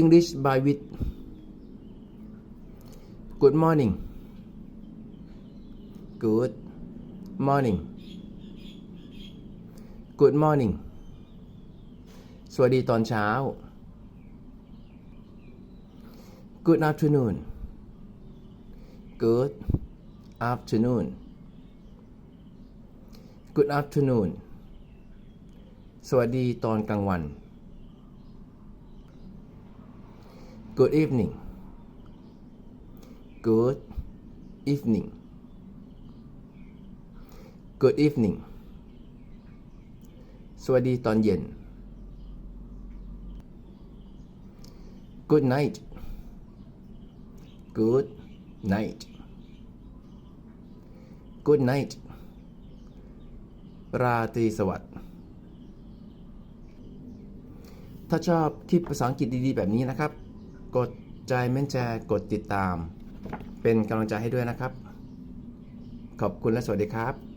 English by with Good morning Good morning Good morning สวัสดีตอนเช้า Good afternoon Good afternoon Good afternoon สวัสดีตอนกลางวัน Good evening Good evening Good evening สวัสดีตอนเย็น Good night Good night Good night ราตรีสวัสดิ์ถ้าชอบคลิปภาษาอังกฤษดีๆ แบบนี้นะครับ กดใจเม่นแชร์กดติดตาม เป็นกำลังใจให้ด้วยนะครับ ขอบคุณและสวัสดีครับ